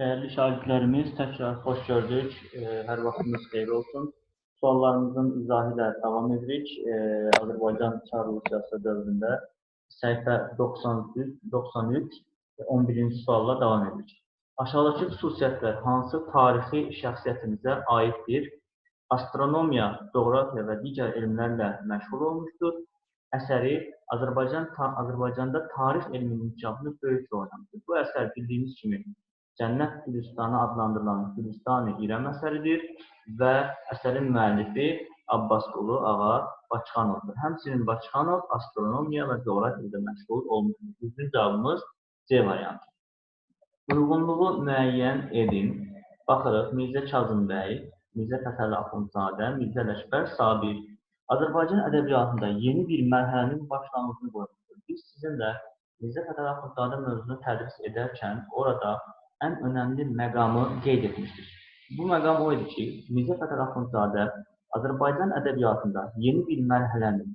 Dəyərli şagirdlərimiz, təkrar xoş gördük. E, Hər vaxtınız xeyir olsun. Suallarımızın izahı ilə davam edirik. E, Azərbaycan Çar Rusiyası dövründə səhifə 93, 93, 11-ci sualla davam edirik. Aşağıdakı xüsusiyyətlər hansı tarixi şəxsiyyətimizə aiddir? Astronomiya, coğrafiya və digər elmlərlə məşğul olmuşdur. Əsəri Azərbaycan Azərbaycanda tarix elminin inkişafında böyük rol oynamışdır. Bu əsər bildiyimiz kimi Cənnət Gülüstanı adlandırılan Gülüstani İrəm əsəridir və əsərin müəllifi Abbasqulu Ağa Bakıxanovdur. Həmçinin Bakıxanov astronomiya və coğrafiya ilə məşğul olmuşdur. Düzgün cavabımız C variantı. Uyğunluğu müəyyən edin. Baxırıq Mirzə Kazım bəy, Mirzə Fətəli Axundzadə, Mirzə Ləşbər Sabir Azərbaycan ədəbiyyatında yeni bir mərhələnin başlanğıcını qoymuşdur. Biz sizinlə Mirzə Fətəli Axundzadə mövzusunu tədris edərkən orada ən önəmli məqamı qeyd etmişdir. Bu məqam o idi ki, Mirzə Fətəli Axundzadə Azərbaycan ədəbiyyatında yeni bir mərhələnin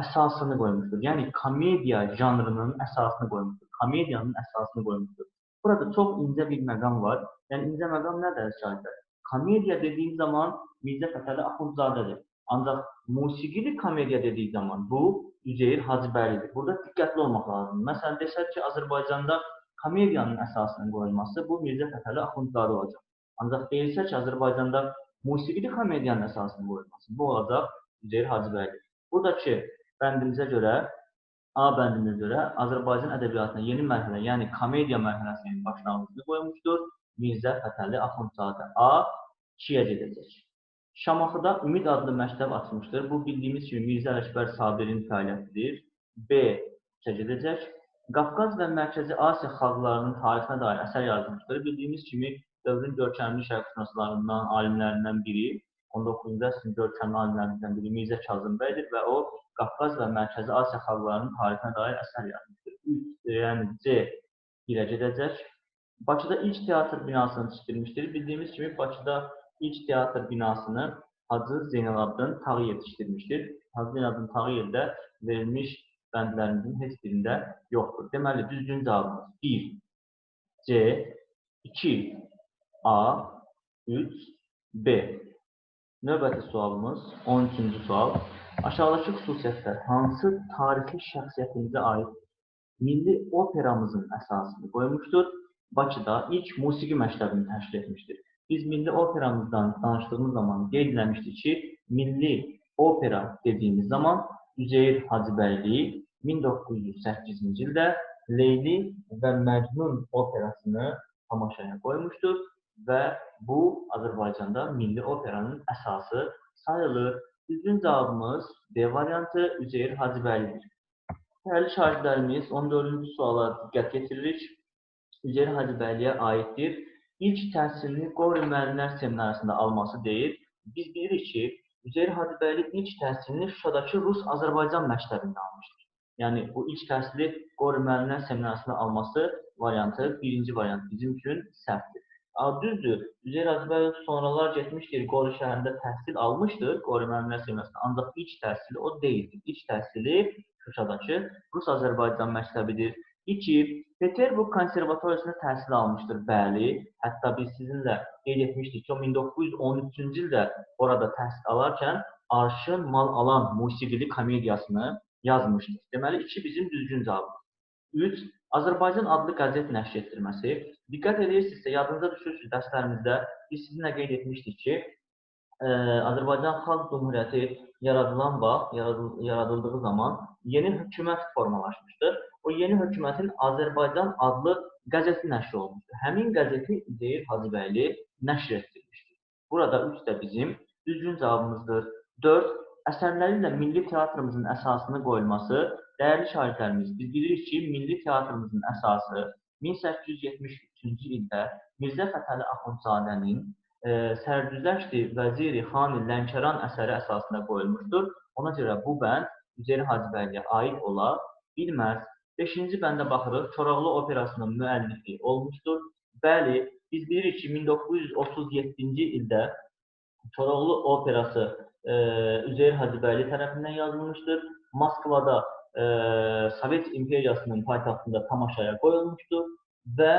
əsasını qoymuşdur. Yəni komediya janrının əsasını qoymuşdur. Komediyanın əsasını qoymuşdur. Burada çox incə bir məqam var. Yəni incə məqam nədir şahidlər? Komediya dediyi zaman Mirzə Fətəli Axundzadədir. Ancaq musiqili komediya dediyi zaman bu Üzeyir Hacıbəylidir. Burada diqqətli olmaq lazımdır. Məsələn, desək ki, Azərbaycanda komediyanın əsasının qoyulması bu Mirzə Fətəli Axundzadə olacaq. Ancaq deyilsə ki, Azərbaycanda musiqili komediyanın əsasının qoyulması bu olacaq Üzeyir Hacıbəyli. Buradakı bəndimizə görə, A bəndimizə görə Azərbaycan ədəbiyyatına yeni mərhələ, yəni komediya mərhələsinin başlanğıcını qoymuşdur Mirzə Fətəli Axundzadə. A 2-yə gedəcək. Şamaxıda Ümid adlı məktəb açmışdır. Bu bildiyimiz kimi Mirzə Ələkbər Sabirin fəaliyyətidir. B 2-yə gedəcək. Qafqaz və Mərkəzi Asiya xalqlarının tarixinə dair əsər yazmışdır. Bildiyimiz kimi dövrün görkəmli şərqşünaslarından, alimlərindən biri, 19-cu əsrin görkəmli alimlərindən biri Mirzə Kazım bəydir və o Qafqaz və Mərkəzi Asiya xalqlarının tarixinə dair əsər yazmışdır. 3, yəni C ilə gedəcək. Bakıda ilk teatr binasını tikdirmişdir. Bildiyimiz kimi Bakıda ilk teatr binasını Hacı Zeynalabdin Tağıyev tikdirmişdir. Hacı Zeynalabdin Tağıyev də verilmiş bəndlərimizin heç birində yoxdur. Deməli, düzgün cavabımız 1, C, 2, A, 3, B. Növbəti sualımız 13-cü sual. Aşağıdakı xüsusiyyətlər hansı tarixi şəxsiyyətimizə aid milli operamızın əsasını qoymuşdur? Bakıda ilk musiqi məktəbini təşkil etmişdir. Biz milli operamızdan danışdığımız zaman qeyd eləmişdik ki, milli opera dediyimiz zaman Üzeyir Hacıbəyli 1908-ci ildə Leyli və Məcnun operasını tamaşaya qoymuşdur və bu Azərbaycanda milli operanın əsası sayılır. Düzgün cavabımız D variantı Üzeyir Hacıbəylidir. Dəyərli şagirdlərimiz 14-cü suala diqqət yetiririk. Üzeyir Hacıbəyliyə aiddir. İlk təhsilini Qori müəllimlər seminarında alması deyil. Biz bilirik ki, Üzeyir Hacıbəyli ilk təhsilini Şuşadakı Rus-Azərbaycan məktəbində almışdır. Yəni bu ilk təhsili Qori müəllimlər seminarında alması variantı birinci variant bizim üçün səhvdir. Düzdür, Üzeyir Azbəyov sonralar getmişdir, Qori şəhərində təhsil almışdır, Qori müəllimlər seminarında, ancaq ilk təhsili o deyildir. İlk təhsili Şuşadakı Rus-Azərbaycan məktəbidir. 2. Peterburq konservatoriyasında təhsil almışdır. Bəli, hətta biz sizinlə qeyd etmişdik ki, o 1913-cü ildə orada təhsil alarkən Arşın Mal Alan musiqili komediyasını yazmışdır. Deməli 2 bizim düzgün cavabımız. 3. Azərbaycan adlı qəzet nəşr etdirməsi. Diqqət edirsinizsə, yadınıza düşürsünüz dərslərimizdə biz sizinlə qeyd etmişdik ki, ə, Azərbaycan Xalq Cümhuriyyəti yaradılan vaxt, yaradıldığı zaman yeni hökumət formalaşmışdır. O yeni hökumətin Azərbaycan adlı qəzeti nəşr olunmuşdur. Həmin qəzeti Üzeyir Hacıbəyli nəşr etdirmişdir. Burada 3 də bizim düzgün cavabımızdır. 4 əsərləri ilə milli teatrımızın əsasını qoyulması, dəyərli şagirdlərimiz, biz bilirik ki, milli teatrımızın əsası 1873-cü ildə Mirzə Fətəli Axundzadənin e, Sərdüzəşti Vəziri Xani Lənkəran əsəri əsasında qoyulmuşdur. Ona görə bu bənd Üzeyir Hacıbəyliyə aid ola bilməz. 5-ci bəndə baxırıq, Koroğlu operasının müəllifi olmuşdur. Bəli, biz bilirik ki, 1937-ci ildə Koroğlu operası e, Üzeyir Hacıbəyli tərəfindən yazılmışdır. Moskvada e, Sovet İmperiyasının paytaxtında tamaşaya qoyulmuşdur və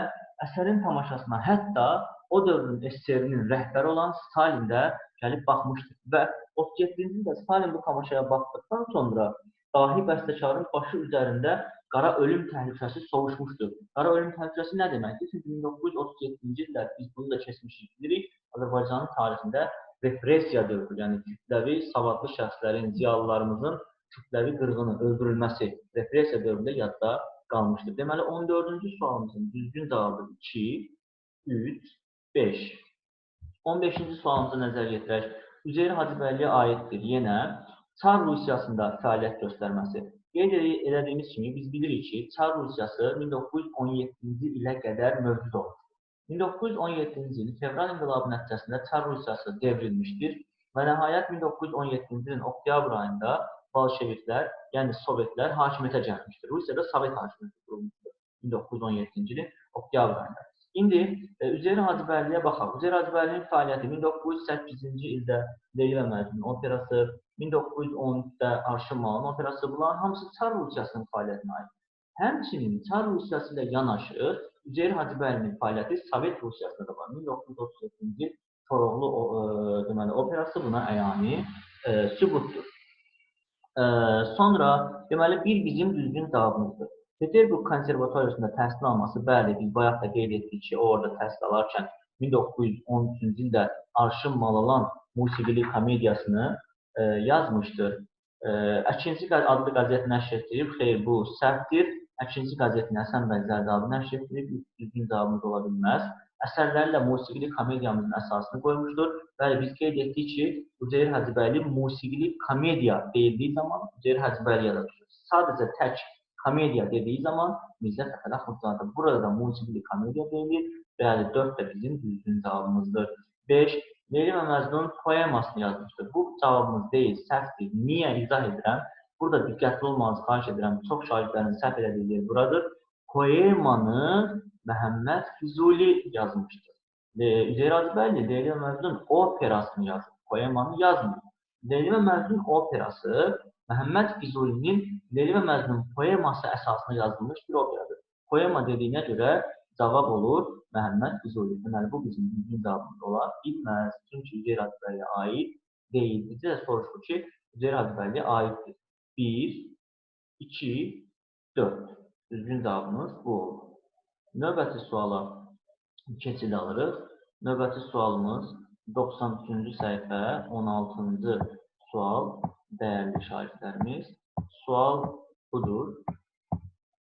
əsərin tamaşasına hətta o dövrün SSR-nin rəhbəri olan Stalin də gəlib baxmışdı və 37-ci ildə Stalin bu tamaşaya baxdıqdan sonra dahi bəstəkarın başı üzərində qara ölüm təhlükəsi sovuşmuşdur. Qara ölüm təhlükəsi nə deməkdir? Çünki 1937-ci ildə biz bunu da keçmişik bilirik. Azərbaycanın tarixində repressiya dövrü, yəni kütləvi savadlı şəxslərin, ziyalılarımızın kütləvi qırğının öldürülməsi repressiya dövründə yadda qalmışdır. Deməli 14-cü sualımızın düzgün cavabı 2, 3, 5. 15-ci sualımıza nəzər yetirək. Üzeyir Hacıbəyliyə aiddir. Yenə Çar Rusiyasında fəaliyyət göstərməsi. Qeyd elədiyimiz kimi biz bilirik ki, Çar Rusiyası 1917-ci ilə qədər mövcud olmuşdur. 1917-ci il fevral inqilabı nəticəsində Çar Rusiyası devrilmişdir və nəhayət 1917-ci ilin oktyabr ayında Bolşeviklər, yəni Sovetlər hakimiyyətə gəlmişdir. Rusiyada Sovet hakimiyyəti qurulmuşdur 1917-ci ilin oktyabr ayında. İndi e, Üzeyir Hacıbəyliyə baxaq. Üzeyir Hacıbəylinin fəaliyyəti 1908-ci ildə Leyla Məcnun operası, 1913-də Arşın Malın operası bunların hamısı Çar Rusiyasının fəaliyyətinə aid. Həmçinin Çar Rusiyası ilə yanaşı Üzeyir Hacıbəylinin fəaliyyəti Sovet Rusiyasında da var. 1937-ci il Koroğlu e, deməli operası buna əyani e, sübutdur. E, sonra deməli bir bizim düzgün cavabımızdır. Peterburq konservatoriyasında təhsil alması, bəli, biz bayaq da qeyd etdik ki, orada təhsil alarkən 1913-cü ildə Arşın Malalan musiqili komediyasını e, yazmışdır. E, Əkinci adlı qəzet nəşr etdirib, xeyr, bu səhvdir. Əkinci qəzetini Həsən bəy Zərdabi nəşr etdirib, düzgün cavabımız ola bilməz. Əsərlərlə musiqili komediyamızın əsasını qoymuşdur. Bəli, biz qeyd etdik ki, Üzeyir Hacıbəyli musiqili komediya deyildiyi zaman Üzeyir Hacıbəyliyə də düşür. Sadəcə tək komediya dediği zaman Mirzə Fətəli Axundzadə burada da musiqili komediya deyilir. Bəli, 4 də bizim düzgün cavabımızdır. 5. Leyli və Məcnun poemasını yazmışdır. Bu cavabımız deyil, səhvdir. Niyə izah edirəm? Burada diqqətli olmanızı xahiş edirəm. Çox şagirdlərin səhv elədiyi yer buradır. Poemanı Məhəmməd Füzuli yazmışdır. Üzeyir Azbəyli Leyli və Məcnun operasını yazır. Poemanı yazmır. Leyli və Məcnun operası Məhəmməd Füzulinin Leyli və Məcnun poeması əsasında yazılmış bir operadır. Poema dediyinə görə cavab olur Məhəmməd Füzuli. Deməli, bu bizim düzgün cavabımız ola bilməz. Çünki Üzeyir Hacıbəyliyə aid deyil. Bizə də soruşur ki, Üzeyir Hacıbəyliyə aiddir. 1, 2, 4. Düzgün cavabımız bu olur. Növbəti suala keçid alırıq. Növbəti sualımız 93-cü səhifə 16-cı sual dəyərli şagirdlərimiz. Sual budur.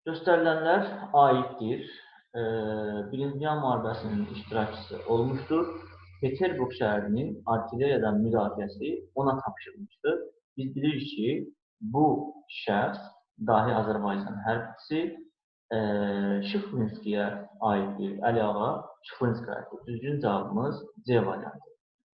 Göstərilənlər aiddir. E, Birinci Dünya müharibəsinin iştirakçısı olmuşdur. Peterburq şəhərinin artilleriyadan müdafiəsi ona tapşırılmışdır. Biz bilirik ki, bu şəxs dahi Azərbaycan hərbçisi e, Şıxlinskiyə aiddir. Əli ağa Şıxlinskiyə aiddir. Düzgün cavabımız C variantı.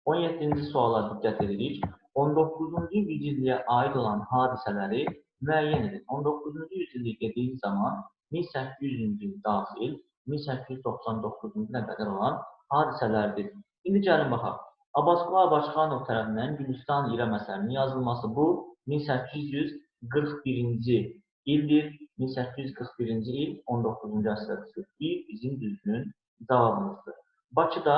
17-ci suala diqqət edirik. 19-cu yüzilliyə aid olan hadisələri müəyyən edin. 19-cu yüzillik dediyi zaman 1800-cü il daxil 1899-cu ilə qədər olan hadisələrdir. İndi gəlin baxaq. Abbasqulu Abaşxanov tərəfindən Gülüstan İrəm əsərinin yazılması bu 1841-ci ildir. 1841-ci il 19-cu əsrdə düşür. Bizim düzgün cavabımızdır. Bakıda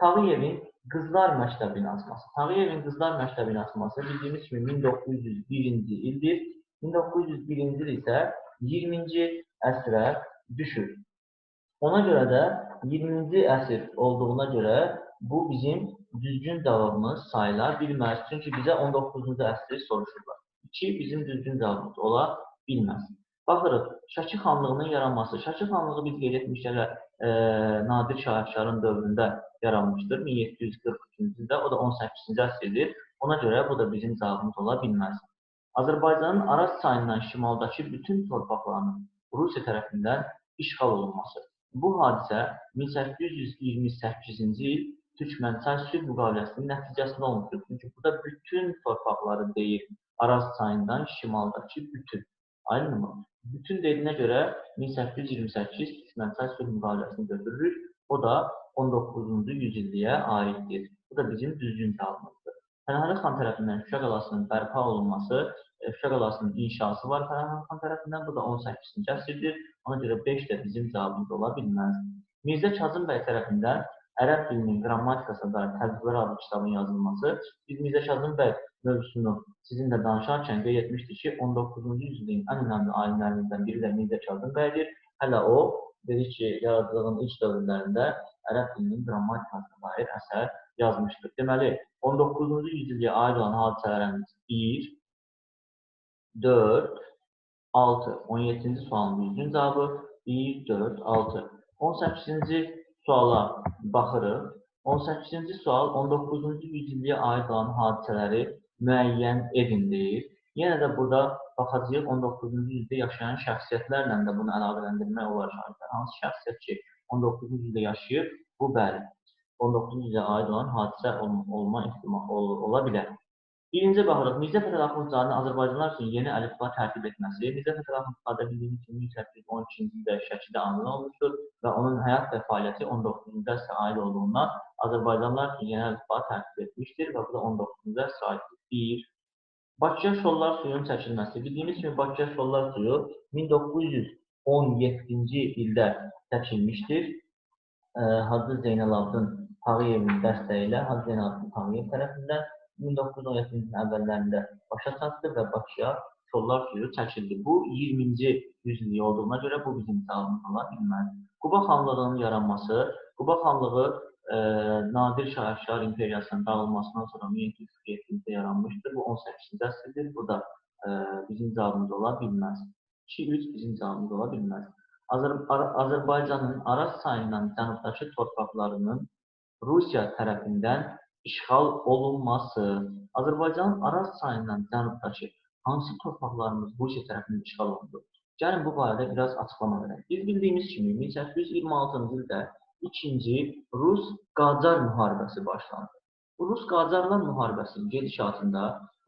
Tağıyevin Qızlar məktəbinin açması. Tağıyevin Qızlar məktəbinin açması bildiyimiz kimi 1901-ci ildir. 1901-ci il isə 20-ci əsrə düşür. Ona görə də 20-ci əsr olduğuna görə bu bizim düzgün cavabımız sayıla bilməz. Çünki bizə 19-cu əsri soruşurlar. 2 bizim düzgün cavabımız ola bilməz. Baxırıq, Şəki xanlığının yaranması. Şəki xanlığı biz qeyd etmişlər, e, Nadir Şahşarın dövründə yaranmışdır. 1743-cü ildə, o da 18-ci əsrdir. Ona görə bu da bizim cavabımız ola bilməz. Azərbaycanın Araz çayından şimaldakı bütün torpaqlarının Rusiya tərəfindən işğal olunması. Bu hadisə 1828-ci il Türkmənçay sülh müqaviləsinin nəticəsində olmuşdur. Çünki burada bütün torpaqları deyil, Araz çayından şimaldakı bütün. Aydınmı? Bütün dediyinə görə 1828 Türkmənçay sülh müqaviləsini götürürük. O da 19-cu yüzilliyə aiddir. Bu da bizim düzgün cavabımızdır. Pənahəli xan tərəfindən Şuşa qalasının bərpa olunması, Şuşa qalasının inşası var Pənahəli xan tərəfindən. Bu da 18-ci əsrdir. Ona görə 5 də bizim cavabımız ola bilməz. Mirzə Kazım bəy tərəfindən ərəb dilinin qrammatikasına dair tədbirlər adlı kitabın yazılması. Biz Mirzə Kazım bəy mövzusunu sizinlə danışarkən qeyd etmişdik ki, 19-cu yüzilliyin ən önəmli alimlərimizdən biri də Mirzə Kazım bəydir. Hələ o, dedi ki, yaradıcılığın ilk dövrlərində ərəb dilinin qrammatikasına dair əsər yazmışdır. Deməli, 19-cu yüzilliyə aid olan hadisələrimiz 1, 4, 6. 17-ci sualın düzgün cavabı 1, 4, 6. 18-ci suala baxırıq. 18-ci sual 19-cu yüzilliyə aid olan hadisələri müəyyən edin deyir. Yenə də burada baxacağıq 19-cu yüzdə yaşayan şəxsiyyətlərlə də bunu əlaqələndirmək olar şahidlər. Hansı şəxsiyyət ki 19-cu yüzdə yaşayır, bu bəli 19-cu yüzdə aid olan hadisə olma, olma ehtimalı ol, ola bilər. Birinci baxırıq. Mirzə Fətəli Axundzadənin Azərbaycanlılar üçün yeni əlifba tərtib etməsi. Mirzə Fətəli Axundzadə bildiyimiz kimi 1812-ci ildə Şəkidə anadan olmuşdur və onun həyat və fəaliyyəti 19-cu əsrə aid olduğundan Azərbaycanlılar üçün yeni əlifba tərtib etmişdir və bu da 19-cu əsrə aiddir. 1. Bakıya şollar suyunun çəkilməsi. Bildiyimiz kimi Bakıya şollar suyu 1917-ci ildə çəkilmişdir. Hacı Zeynalabdin Tağıyevin dəstəyi ilə Hacı Zeynalabdin Tağıyev tərəfindən 1917-ci ilin əvvəllərində başa çatdı və Bakıya şollar suyu çəkildi. Bu 20-ci yüzillik olduğuna görə bu bizim cavabımız ola bilməz. Quba xanlığının yaranması, Quba xanlığı e, Nadir Şahşar imperiyasının dağılmasından sonra 1747-də yaranmışdır. Bu 18-ci əsrdir. Bu da e, bizim cavabımız ola bilməz. 2-3 bizim cavabımız ola bilməz. Azər Azərbaycanın Araz çayından cənubdakı torpaqlarının Rusiya tərəfindən işğal olunması. Azərbaycanın Araz çayından cənubdakı hansı torpaqlarımız Rusiya tərəfindən işğal olundu? Gəlin bu barədə biraz açıqlama verək. Biz bildiyimiz kimi 1826-cı ildə ikinci Rus-Qacar müharibəsi başlandı. Bu Rus-Qacarlar müharibəsinin gedişatında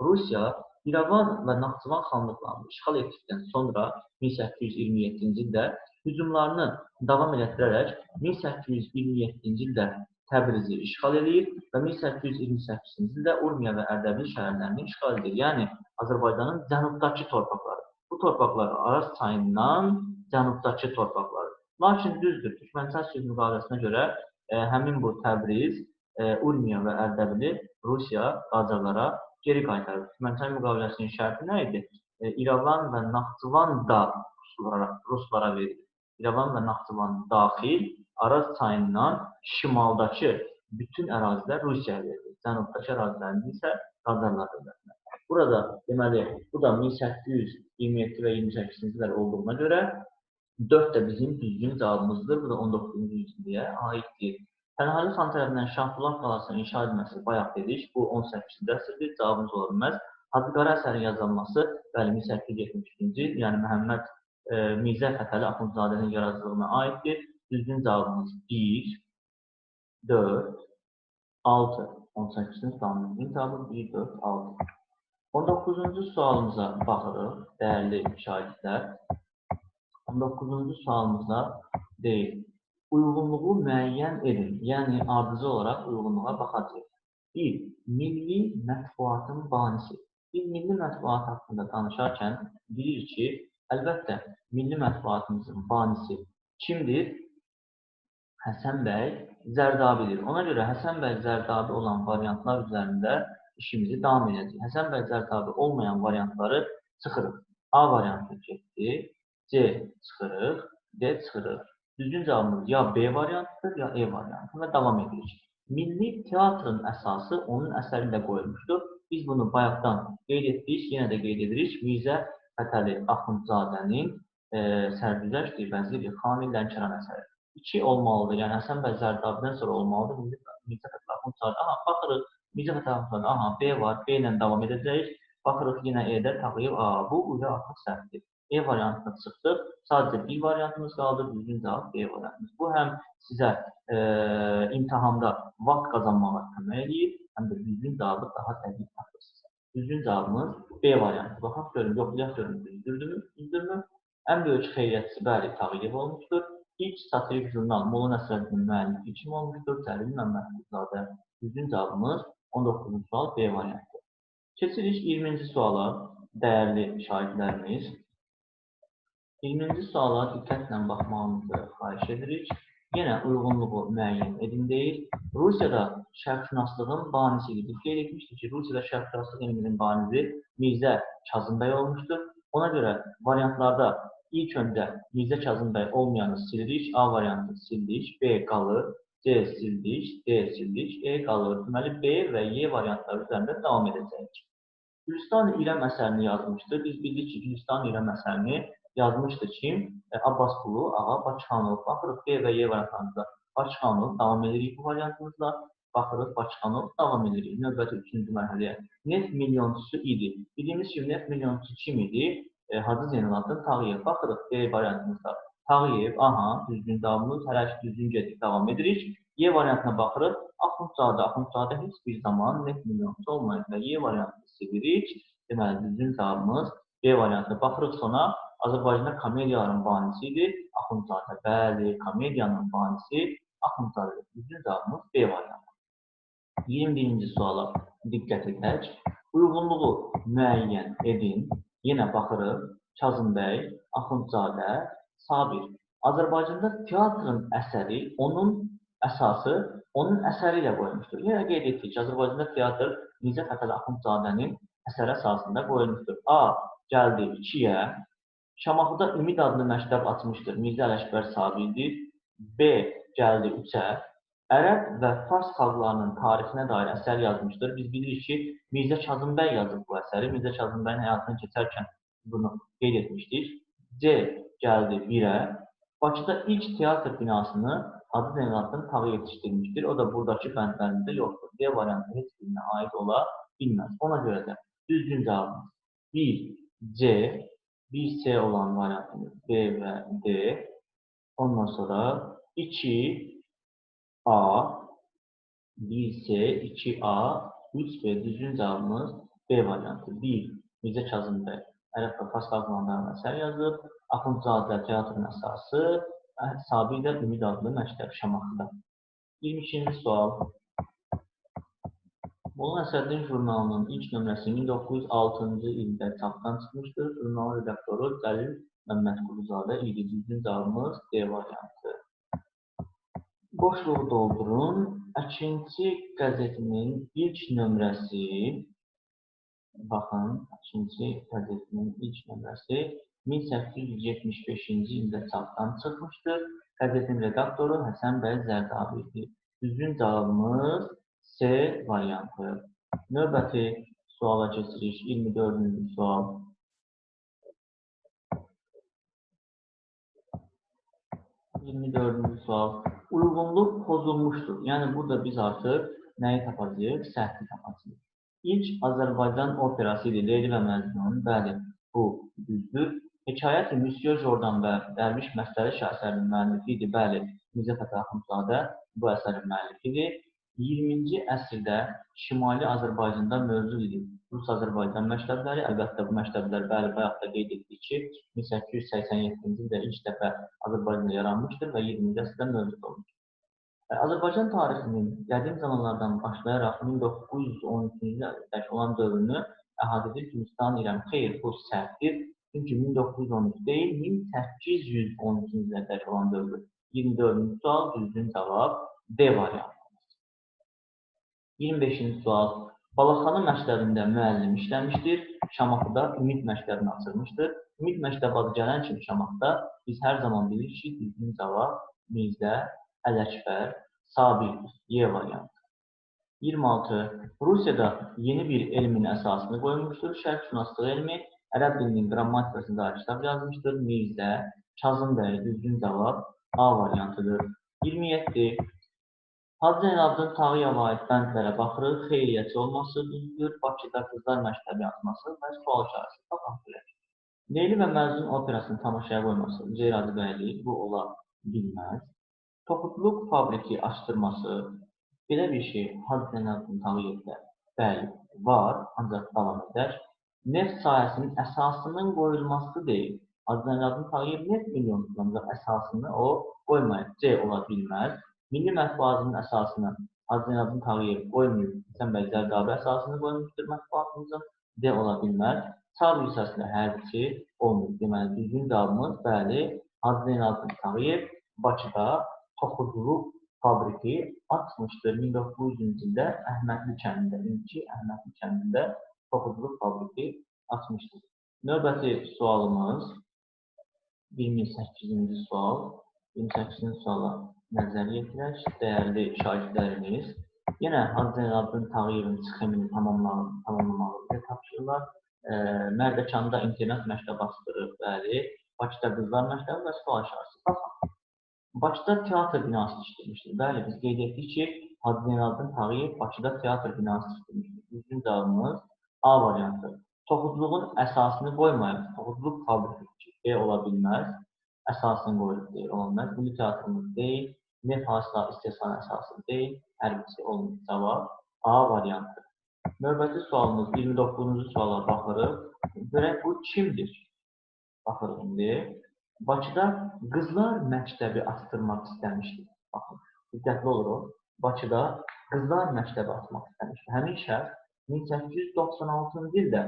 Rusiya İrəvan və Naxçıvan xanlıqlarını işğal etdikdən sonra 1827-ci ildə hücumlarını davam etdirərək 1827-ci ildə Təbrizi işğal edir və 1828-ci ildə Urmiya və Ərdəbil şəhərlərini işğal edir. Yəni Azərbaycanın cənubdakı torpaqları. Bu torpaqlar Araz çayından cənubdakı torpaqları. Lakin düzdür, Türkmənistan sülh müqaviləsinə görə e, həmin bu Təbriz, e, Urmiya və Ərdəbili Rusiya Qacarlara geri qaytarır. Türkmənistan müqaviləsinin şərti nə idi? E, İrəvan və Naxçıvan da Ruslara, Ruslara verilir. İrəvan və Naxçıvan daxil Araz çayından şimaldakı bütün ərazilər Rusiyaya verilir. Cənubdakı ərazilərimiz isə Qacarlar dövlətinə. Burada deməli, bu da 1827 və 28-ci illər olduğuna görə 4 də bizim düzgün cavabımızdır. Bu da 19-cu yüzilliyə aiddir. Pənahəli xan tərəfindən Şahbulaq qalasının inşa edilməsi bayaq dedik. Bu 18-ci əsrdir. Cavabımız ola bilməz. Hacıqara əsərin yazılması bəli 1872-ci il, yəni Məhəmməd e, Mirzə Fətəli Axundzadənin yaradıcılığına aiddir. Düzgün cavabımız 1, 4, 6. 18-ci sualımızın cavabı 1, 4, 6. 19-cu sualımıza baxırıq, dəyərli şagirdlər. 19-cu sualımızda deyil. Uyğunluğu müəyyən edin, yəni ardıcı olaraq uyğunluğa baxacağıq. 1. Milli mətbuatın banisi. Biz milli mətbuat haqqında danışarkən bilirik ki, əlbəttə milli mətbuatımızın banisi kimdir? Həsən bəy Zərdabidir. Ona görə Həsən bəy Zərdabi olan variantlar üzərində işimizi davam edəcəyik. Həsən bəy Zərdabi olmayan variantları çıxırıq. A variantı getdi, C çıxırıq, D çıxırıq. Düzgün cavabımız ya B variantıdır, ya E variantı və davam edirik. Milli teatrın əsası onun əsərində qoyulmuşdur. Biz bunu bayaqdan qeyd etdik, yenə də qeyd edirik. Mirzə Fətəli Axundzadənin e, sərgüzəşt vəziri Xani Lənkəran əsəri. 2 olmalıdır. Yəni Həsən bəy Zərdabidən sonra olmalıdır. İndi Mirzə Fətəli sonra. Aha, baxırıq. Mirzə Fətəli sonra. Aha, B var. B ilə davam edəcəyik. Baxırıq yenə E-də Tağıyev A. Bu uca artıq səhvdir. E variantına çıxdıq. Sadəcə bir variantımız qaldı. Düzgün cavab B variantımız. Bu həm sizə e, imtahanda vaxt qazanmağa kömək edir, həm də düzgün cavabı daha dəqiq tapırsınız. Düzgün cavabımız B variantı. Baxaq görün, yoxlayaq görün düzdürdürmü? Düzdürmü? Ən böyük xeyriyyətçisi bəli Tağıyev olmuşdur. İlk satirik jurnal Molla Nəsrəddinin müəllifi kim olmuşdur? Cəlil Məmmədquluzadə. Düzgün cavabımız 19-cu sual B variantı. Keçirik 20-ci suala, dəyərli şagirdlərimiz. 20-ci suala diqqətlə baxmağınızı xahiş edirik. yenə uyğunluğu müəyyən edin deyir. Rusiyada şərqşünaslığın banisidir. Biz qeyd etmişdik ki, Rusiyada şərqşünaslıq elminin banisi Mirzə Kazım bəy olmuşdur. Ona görə variantlarda ilk öncə Mirzə Kazım bəy olmayanı silirik, A variantı sildik, B qalır, C sildik, D sildik, E qalır. Deməli, B və Y variantları üzərində davam edəcəyik. Gülüstan İrəm əsərini yazmışdı. Biz bildik ki, Gülüstan İrəm əsərini yazmışdı kim? E, Abbas Qulu, Ağa Bakıxanov. Baxırıq B və Y variantlarında Bakıxanov davam edirik bu variantımızda. Baxırıq Bakıxanov davam edirik. Növbəti üçüncü mərhələyə. Neft milyonçusu idi. Bildiyimiz kimi neft milyonçusu kim idi? E, Hacı Zeynalabdin Tağıyev. Baxırıq B variantımızda Tağıyev, aha, düzgün davamız, hər şey düzgün gedik, davam edirik. Y variantına baxırıq. Axundzadə, Axundzadə heç bir zaman neft milyonçusu olmayıb və Y variantı silirik. Deməli, düzgün cavabımız B variantı. Baxırıq sona, Azərbaycanda komediyaların banisi idi Axundzadə. Bəli, komediyanın banisi Axundzadə. Düzgün cavabımız B variantı. 21-ci suala diqqət edək. Uyğunluğu müəyyən edin. Yenə baxırıq. Kazım bəy, Axundzadə, Sabir. Azərbaycanda teatrın əsəri onun əsası onun əsəri ilə qoyulmuşdur. Yenə qeyd etdik ki, Azərbaycanda teatr Mirzə Fətəli Axundzadənin əsəri əsasında qoyulmuşdur. A. Gəldi 2-yə. Şamaxıda Ümid adlı məktəb açmışdır. Mirzə Ələkbər Sabirdir. B. Gəldi 3-ə. Ərəb və fars xalqlarının tarixinə dair əsər yazmışdır. Biz bilirik ki, Mirzə Kazım bəy yazıb bu əsəri. Mirzə Kazım bəyin həyatını keçərkən bunu qeyd etmişdik. C gəldi 1-ə. Bakıda ilk teatr binasını Hacı Zeynalabdin Tağı yetişdirmişdir. O da buradakı bəndlərində yoxdur. D variantı heç birinə aid ola bilməz. Ona görə də düzgün cavabımız 1 C, 1 C olan variantımız B və D. Ondan sonra 2 A, 1 C, 2 A, 3 B düzgün cavabımız B variantı. 1 Mirzə Kazım bəy Ərəb və Fars xalqlarından əsər yazıb. Axundzadə teatrın əsası, Sabir də Ümid adlı məktəb Şamaxıda. 22-ci sual. Molla Əsəddin jurnalının ilk nömrəsi 1906-cı ildə çapdan çıxmışdır. Jurnalın redaktoru Cəlil Məmmədquluzadə idi. Düzgün cavabımız D variantı. Boşluğu doldurun. Əkinçi qəzetinin ilk nömrəsi baxın, Əkinçi qəzetinin ilk nömrəsi 1875-ci ildə çapdan çıxmışdır. Qəzetin redaktoru Həsən bəy Zərdabi idi. Düzgün cavabımız C variantı. Növbəti suala keçirik. 24-cü sual. dördüncü sual. Uyğunluq pozulmuşdur. Yəni burada biz artıq nəyi tapacağıq? Səhvi tapacağıq. İlk Azərbaycan operası idi. Leyli və Məcnun. Bəli, bu düzdür. Hekayət-i Müsyo Jordan və Dərviş Məsələ şəhərinin müəllifi idi. Bəli, Mirzə Fətəli Axundzadə bu əsərin müəllifidir. 20-ci əsrdə Şimali Azərbaycanda mövcud idi. Rus-Azərbaycan məktəbləri, əlbəttə bu məktəblər bəli bayaq da qeyd etdik ki, 1887-ci ildə ilk dəfə Azərbaycanda yaranmışdır və 20-ci əsrdə mövcud olmuşdur. Azərbaycan tarixinin qədim zamanlardan başlayaraq 1913-cü ilədək olan dövrünü əhatə edir Gülüstan İrəm. Xeyr, bu səhvdir. Çünki 1913 deyil, 1813-cü ilədək olan dövrü. 24-cü sual düzgün cavab D variantı. 25-ci sual. Balaxanı məktəbində müəllim işləmişdir. Şamaxıda Ümid məktəbini açılmışdır. Ümid məktəbi adı gələn kimi Şamaxıda biz hər zaman bilirik ki, düzgün cavab Mirzə Ələkbər Sabirdir. Y variantı. 26. Rusiyada yeni bir elmin əsasını qoymuşdur. Şərqşünaslıq elmi ərəb dilinin qrammatikasına dair kitab yazmışdır. Mirzə Kazım bəy düzgün cavab A variantıdır. 27. Hacı Zeynalabdin Tağıyeva aid bəndlərə baxırıq. Xeyriyyəçi olması düzdür. Bakıda qızlar məktəbi açması və sual işarəsi baxaq bilək. Leyli və Məcnun operasını tamaşaya qoyması Üzeyir Hacıbəyli bu ola bilməz. Toxutluq fabriki açdırması belə bir şey Hacı Zeynalabdin Tağıyevdə bəli var, ancaq davam edər. Neft sahəsinin əsasının qoyulması deyil. Hacı Zeynalabdin Tağıyev neft milyonludur, ancaq əsasını o qoymayıb. C ola bilməz. Milli mətbuatının əsasını Hacı Zeynalabdin Tağıyev qoymayıb, Həsən bəy Zərdabi əsasını qoymuşdur mətbuatımızın. D ola bilməz. Çar hissəsində hərbiçi olmayıb. Deməli, düzgün cavabımız bəli, Hacı Zeynalabdin Tağıyev Bakıda toxuculuq fabriki açmışdır 1900-cü ildə Əhmədli kəndində, indiki Əhmədli kəndində toxuculuq fabriki açmışdır. Növbəti sualımız 28-ci sual. 28-ci suala nəzər yetirək. Dəyərli şagirdlərimiz, yenə Hacı Zeynalabdin Tağıyevin sxemini tamamlamağı, tapşırırlar. E, Mərdəkanda internet məktəb açdırıb, bəli. Bakıda qızlar məktəbi və sual işarəsi. Baxın, Bakıda teatr binası tikdirmişdir. Bəli, biz qeyd etdik ki, Hacı Zeynalabdin Tağıyev Bakıda teatr binası tikdirmişdir. Düzgün cavabımız A variantı. Toxuculuğun əsasını qoymayıb, toxuculuq fabriki B ola bilməz. Əsasını qoyub deyil, olmaz. Milli teatrımız deyil, neft hasıla istehsal əsası deyil, hər birisi olmaz. Cavab A variantı. Növbəti sualımız 29-cu suala baxırıq. Görək bu kimdir? Baxırıq indi. Bakıda qızlar məktəbi açdırmaq istəmişdi. Baxın, diqqətli olur o. Bakıda qızlar məktəbi açmaq istəmişdi. Həmin şəxs 1896-cı ildə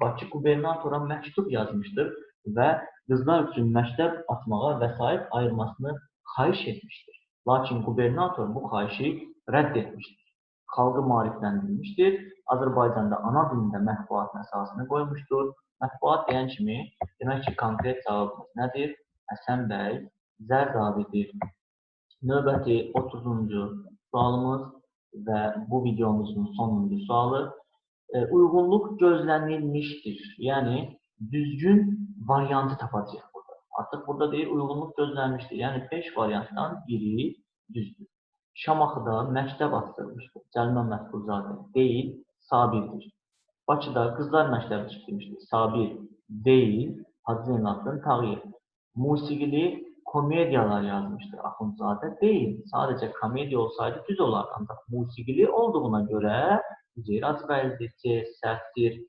Bakı qubernatora məktub yazmışdır və qızlar üçün məktəb açmağa vəsait ayırmasını xahiş etmişdir. Lakin qubernator bu xahişi rədd etmişdir. Xalqı maarifləndirmişdir. Azərbaycanda ana dilində mətbuatın əsasını qoymuşdur. Mətbuat deyən kimi, demək ki, konkret cavabımız nədir? Həsən bəy Zərdabidir. Növbəti 30-cu sualımız və bu videomuzun sonuncu sualı. E, uyğunluq gözlənilmişdir. Yəni, düzgün variantı tapacağıq Artıq burada deyir, uyğunluq gözlənilmişdir. Yəni, 5 variantdan biri düzdür. Şamaxıda məktəb açdırmışdır. Cəlmə Məhfuzzadə deyil, Sabirdir. Bakıda qızlar məktəbi tikdirmişdir. Sabir deyil, Hacı Zeynalabdin Tağıyev. Musiqili komediyalar yazmışdır Axundzadə deyil. Sadəcə komediya olsaydı düz olardı. Ancaq musiqili olduğuna görə Üzeyir Hacıbəylidir, C, səhvdir.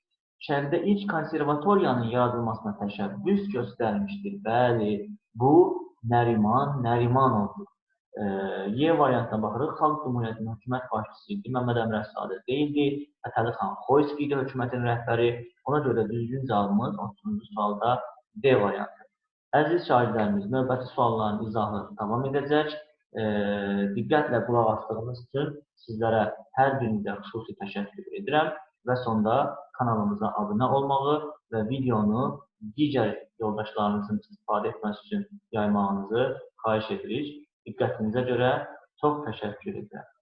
Şərqdə ilk konservatoriyanın yaradılmasına təşəbbüs göstərmişdir. Bəli, bu Nəriman Nərimanovdur. E, Y variantına baxırıq. Xalq Cümhuriyyətinin hökumət başçısı idi. Məmməd Əmrə Sadə deyildi. Fətəli xan Xoyski idi hökumətin rəhbəri. Ona görə düzgün cavabımız 30-cu sualda D variantı. Əziz şagirdlərimiz, növbəti sualların izahı davam edəcək. E, diqqətlə qulaq asdığınız üçün sizlərə hər birinizə xüsusi təşəkkür edirəm və sonda kanalımıza abunə olmağı və videonu digər yoldaşlarınızın istifadə etməsi üçün yaymağınızı xahiş edirik. Diqqətinizə görə çox təşəkkür edirəm.